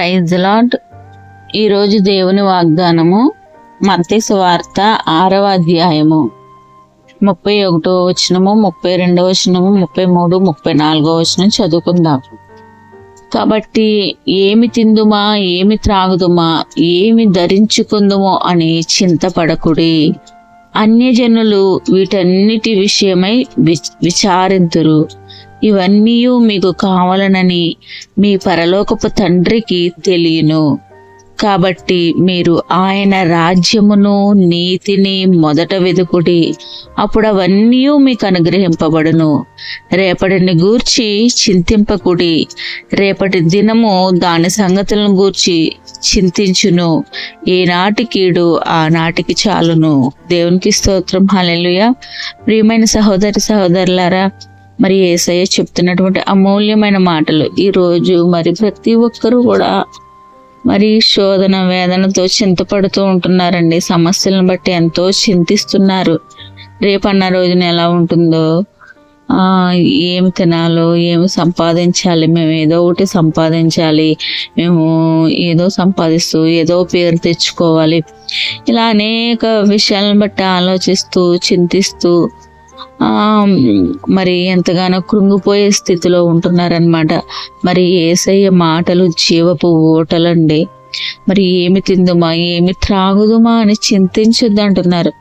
Praise lord ఈరోజు దేవుని వాగ్దానము మత్తయి వార్త ఆరవ అధ్యాయము. ముప్పై ఒకటో వచనము ముప్పై రెండవ వచనము ముప్పై మూడు ముప్పై నాలుగో వచనం చదువుకుందాం. కాబట్టి ఏమి తిందుమా ఏమి త్రాగుదుమా ఏమి ధరించుకుందుమో అని చింతపడకుడి. అన్యజనులు వీటన్నిటి విషయమై విచారింతురు. ఇవన్నీ మీకు కావాలనని మీ పరలోకపు తండ్రికి తెలియను. కాబట్టి మీరు ఆయన రాజ్యమును నీతిని మొదట వెదుకుడి. అప్పుడు అవన్నీ మీకు అనుగ్రహింపబడును. రేపటిని గూర్చి చింతింపకుడి. రేపటి దినము దాని సంగతులను గూర్చి చింతించును. ఏనాటి కీడు ఆనాటికి చాలును. దేవునికి స్తోత్రం. హాలెలుయ ప్రియమైన సహోదరి సహోదరులారా మరి ఏసయ్య చెప్తున్నటువంటి అమూల్యమైన మాటలు. ఈరోజు మరి ప్రతి ఒక్కరూ కూడా మరి శోధన వేదనతో చింతపడుతూ ఉంటున్నారండి. సమస్యలను బట్టి ఎంతో చింతిస్తున్నారు. రేపన్న రోజున ఎలా ఉంటుందో ఏం ఏమి తినాలో ఏమి సంపాదించాలి మేము ఏదో ఒకటి సంపాదించాలి మేము ఏదో సంపాదిస్తూ ఏదో పేరు తెచ్చుకోవాలి. ఇలా అనేక విషయాలను బట్టి ఆలోచిస్తూ చింతిస్తూ మరి ఎంతగానో కృంగిపోయే స్థితిలో ఉంటున్నారనమాట మరి ఏసయ్య మాటలు జీవపు ఓటలండి మరి ఏమి తిందుమా ఏమి త్రాగుదుమా అని చింతించొద్దు అంటున్నారు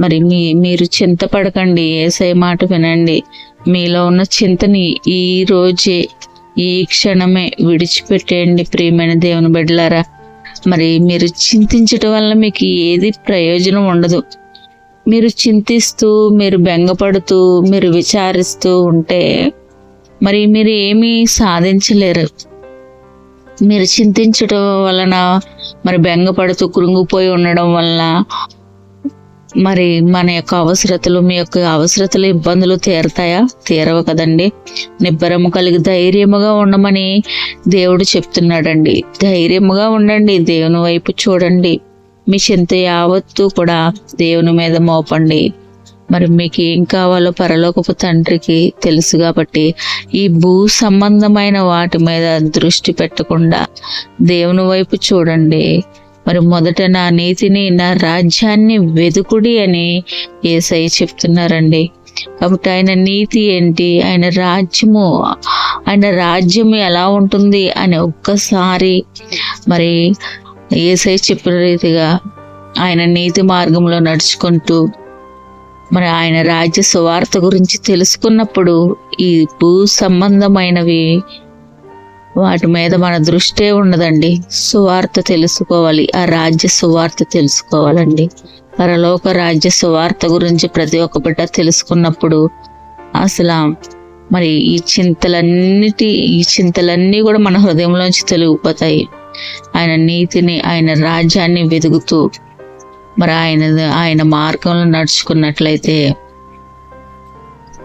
మరి మీ మీరు చింతపడకండి ఏసై మాట వినండి. మీలో ఉన్న చింతని ఈ రోజే ఈ క్షణమే విడిచిపెట్టేయండి ప్రియమైన దేవుని బిడ్డలారా. మరి మీరు చింతించటం వల్ల మీకు ఏది ప్రయోజనం ఉండదు. మీరు చింతిస్తూ మీరు బెంగపడుతూ మీరు విచారిస్తూ ఉంటే మరి మీరు ఏమీ సాధించలేరు. మీరు చింతించడం వలన మరి బెంగపడుతూ కృంగిపోయి ఉండడం వలన మరి మన యొక్క అవసరతలు మీ యొక్క అవసరతలు ఇబ్బందులు తీరతాయా? తీరవు కదండి. నిబ్బరము కలిగి ధైర్యముగా ఉండమని దేవుడు చెప్తున్నాడండి. ధైర్యముగా ఉండండి. దేవుని వైపు చూడండి. మీ చింత యావత్తు కూడా దేవుని మీద మోపండి. మరి మీకు ఏం కావాలో పరలోకపు తండ్రికి తెలుసు కాబట్టి ఈ భూ సంబంధమైన వాటి మీద దృష్టి పెట్టకుండా దేవుని వైపు చూడండి. మరి మొదట నా నీతిని నా రాజ్యాన్ని వెదుకుడి అని ఏసై చెప్తున్నారండి. కాబట్టి ఆయన నీతి ఏంటి? ఆయన రాజ్యము ఆయన రాజ్యం ఎలా ఉంటుంది అని ఒక్కసారి మరి ఏసై చెప్పిన రీతిగా ఆయన నీతి మార్గంలో నడుచుకుంటూ మరి ఆయన రాజ్య సువార్త గురించి తెలుసుకున్నప్పుడు ఈ భూ సంబంధమైనవి వాటి మీద మన దృష్టే ఉండదండి సువార్త తెలుసుకోవాలి ఆ రాజ్య సువార్త తెలుసుకోవాలండి. పరలోక రాజ్య సువార్త గురించి ప్రతి ఒక్క బిడ్డ తెలుసుకున్నప్పుడు అసలు మరి ఈ చింతలన్నిటి ఈ చింతలన్నీ కూడా మన హృదయంలోంచి తొలగిపోతాయి. ఆయన నీతిని ఆయన రాజ్యాన్ని వెతుకుతూ మరి ఆయన ఆయన మార్గంలో నడుచుకున్నట్లయితే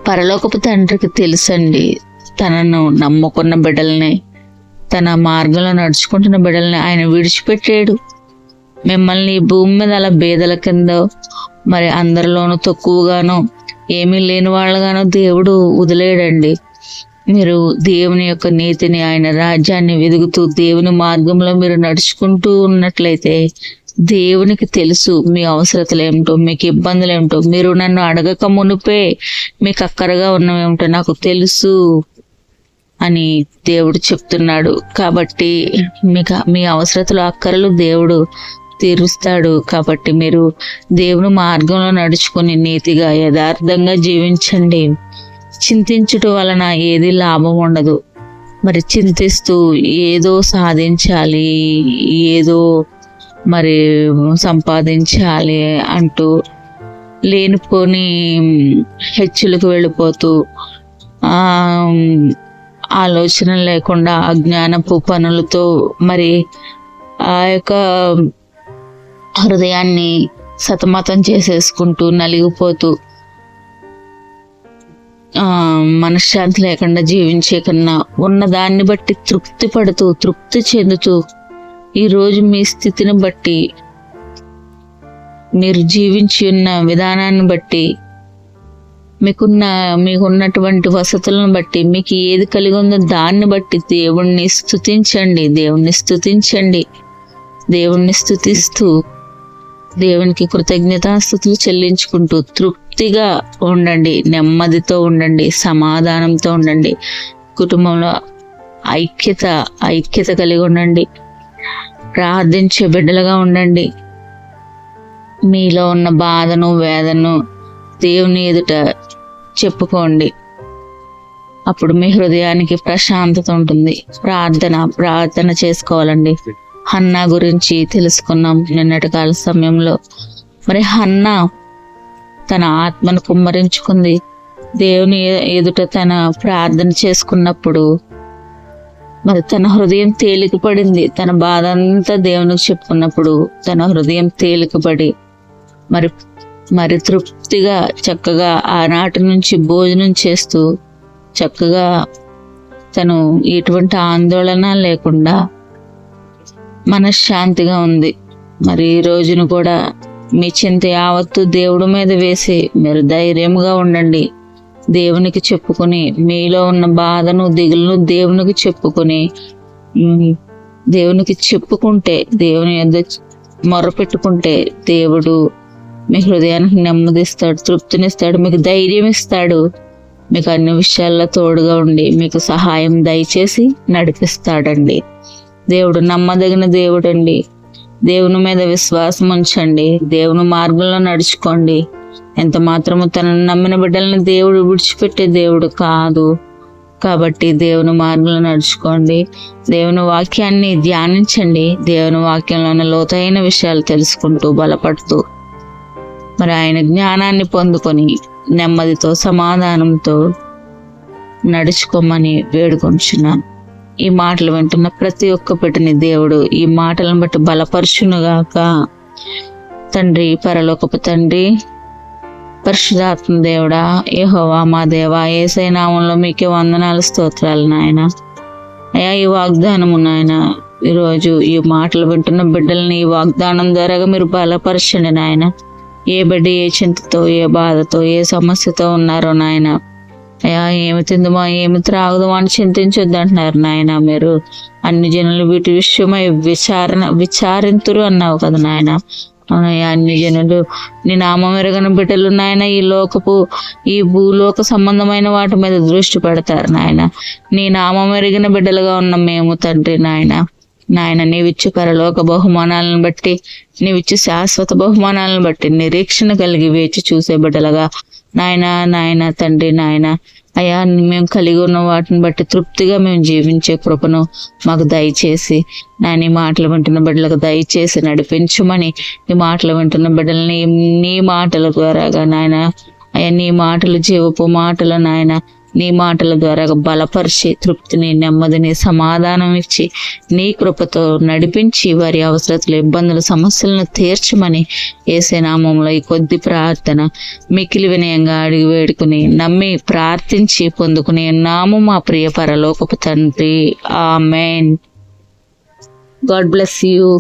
పరలోకపు తండ్రికి తెలుసండి తనను నమ్ముకున్న బిడ్డల్ని తన మార్గంలో నడుచుకుంటున్న బిడ్డల్ని ఆయన విడిచిపెట్టాడు. మిమ్మల్ని భూమి మీద అలా బేదల కింద మరి అందరిలోనూ తక్కువగానో ఏమీ లేని వాళ్ళగానో దేవుడు వదిలేడండి. మీరు దేవుని యొక్క నీతిని ఆయన రాజ్యాన్ని వెదుగుతూ దేవుని మార్గంలో మీరు నడుచుకుంటూ ఉన్నట్లయితే దేవునికి తెలుసు మీ అవసరతలు ఏమిటో మీకు ఇబ్బందులు ఏమిటో. మీరు నన్ను అడగక మునిపే మీకు అక్కరగా ఉన్నవేమిటో నాకు తెలుసు అని దేవుడు చెప్తున్నాడు. కాబట్టి మీకు మీ అవసరతలు అక్కరలు దేవుడు తీరుస్తాడు. కాబట్టి మీరు దేవుని మార్గంలో నడుచుకుని నీతిగా యథార్థంగా జీవించండి. చింతించుట వలన ఏది లాభం ఉండదు. మరి చింతిస్తూ ఏదో సాధించాలి ఏదో మరి సంపాదించాలి అంటూ లేనిపోని హెచ్చులకు వెళ్ళిపోతూ ఆలోచన లేకుండా అజ్ఞానపు పనులతో మరి ఆ యొక్క హృదయాన్ని సతమతం చేసేసుకుంటూ నలిగిపోతూ మనశ్శాంతి లేకుండా జీవించే కన్నా ఉన్న దాన్ని బట్టి తృప్తి పడుతూ తృప్తి చెందుతూ ఈరోజు మీ స్థితిని బట్టి మీరు జీవించి ఉన్న విధానాన్ని బట్టి మీకున్న మీకున్నటువంటి వసతులను బట్టి మీకు ఏది కలిగి ఉందో దాన్ని బట్టి దేవుణ్ణి స్థుతించండి దేవుణ్ణి స్థుతించండి దేవుణ్ణి స్థుతిస్తూ దేవునికి కృతజ్ఞతాస్థుతులు చెల్లించుకుంటూ తృప్తి తృప్తిగా ఉండండి నెమ్మదితో ఉండండి సమాధానంతో ఉండండి కుటుంబంలో ఐక్యత ఐక్యత కలిగి ఉండండి ప్రార్థించే బిడ్డలుగా ఉండండి. మీలో ఉన్న బాధను వేదను దేవుని ఎదుట చెప్పుకోండి. అప్పుడు మీ హృదయానికి ప్రశాంతత ఉంటుంది. ప్రార్థన ప్రార్థన చేసుకోవాలండి. హన్నా గురించి తెలుసుకున్నాం నిన్నటి కాల సమయంలో. మరి హన్నా తన ఆత్మను కుమ్మరించుకుంది. దేవుని ఎదుట తన ప్రార్థన చేసుకున్నప్పుడు మరి తన హృదయం తేలికపడింది. తన బాధ అంతా దేవునికి చెప్పుకున్నప్పుడు తన హృదయం తేలికపడి మరి మరి తృప్తిగా చక్కగా ఆనాటి నుంచి భోజనం చేస్తూ చక్కగా తను ఎటువంటి ఆందోళన లేకుండా మనశ్శాంతిగా ఉంది. మరి ఈ రోజును కూడా మీ చింత యావత్తు దేవుడి మీద వేసి మీరు ధైర్యంగా ఉండండి. దేవునికి చెప్పుకొని మీలో ఉన్న బాధను దిగులను దేవునికి చెప్పుకొని దేవునికి చెప్పుకుంటే దేవుని యొద్ద మొరపెట్టుకుంటే దేవుడు మీ హృదయానికి నెమ్మదిస్తాడు తృప్తినిస్తాడు మీకు ధైర్యం ఇస్తాడు. మీకు అన్ని విషయాల్లో తోడుగా ఉండి మీకు సహాయం దయచేసి నడిపిస్తాడండి. దేవుడు నమ్మదగిన దేవుడు అండి దేవుని మీద విశ్వాసం ఉంచండి. దేవుని మార్గంలో నడుచుకోండి. ఎంత మాత్రము తనను నమ్మిన బిడ్డల్ని దేవుడు విడిచిపెట్టే దేవుడు కాదు. కాబట్టి దేవుని మార్గంలో నడుచుకోండి. దేవుని వాక్యాన్ని ధ్యానించండి. దేవుని వాక్యంలోని లోతైన విషయాలు తెలుసుకుంటూ బలపడుతూ మరి ఆయన జ్ఞానాన్ని పొందుకొని నెమ్మదితో సమాధానంతో నడుచుకోమని వేడుకొంచున్నాను. ఈ మాటలు వింటున్న ప్రతి ఒక్క బిడ్డని దేవుడు ఈ మాటలను బట్టి బలపరుచునుగాక. తండ్రి పరలోకపు తండ్రి పరిశుధాత్మ దేవుడా యెహోవా మా దేవా ఏసై నామంలో మీకే వందనాలు స్తోత్రాలు నాయన. అయ్యా ఈ వాగ్దానము నాయన ఈరోజు ఈ మాటలు వింటున్న బిడ్డల్ని ఈ వాగ్దానం ద్వారా మీరు బలపరచండి నాయన. ఏ బిడ్డ ఏ చింతతో ఏ బాధతో ఏ సమస్యతో ఉన్నారో నాయన అయ్యా ఏమి తిందుమా ఏమి త్రాగుదామా అని చింతించొద్దు అంటున్నారు నాయన. మీరు అన్ని జనులు వీటి విషయమై విచారణ విచారింతురు అన్నావు కదా నాయన. అవునయ్యా అన్ని జనులు నీ నామం ఎరగని బిడ్డలు నాయన ఈ లోకపు ఈ భూలోక సంబంధమైన వాటి మీద దృష్టి పెడతారు నాయన. నీ నామం ఎరిగిన బిడ్డలుగా ఉన్న మేము తండ్రి నాయన. నాయన నీవిచ్చు పరలోక బహుమానాలను బట్టి నీవిచ్చు శాశ్వత బహుమానాలను బట్టి నిరీక్షణ కలిగి వేచి చూసే బిడ్డలుగా నాయన నాయన తండ్రి నాయన. అయ్యా మేము కలిగి ఉన్న వాటిని బట్టి తృప్తిగా మేము జీవించే కృపను మాకు దయచేసి. నాయన మాటలు వింటున్న బిడ్డలకు దయచేసి నడిపించమని నీ మాటలు వింటున్న బిడ్డలని నీ మాటల ద్వారాగా నాయన. అయ్యా నీ మాటలు జీవపు మాటలు నాయన. నీ మాటల ద్వారా బలపరిచి తృప్తిని నెమ్మదిని సమాధానం ఇచ్చి నీ కృపతో నడిపించి వారి అవసరతలు ఇబ్బందులు సమస్యలను తీర్చమని ఏసే నామంలో ఈ కొద్ది ప్రార్థన మికిలి వినయంగా అడిగి వేడుకుని నమ్మి ప్రార్థించి పొందుకునే నాము మా ప్రియ పరలోకపు తండ్రి. ఆమెన్. God bless you.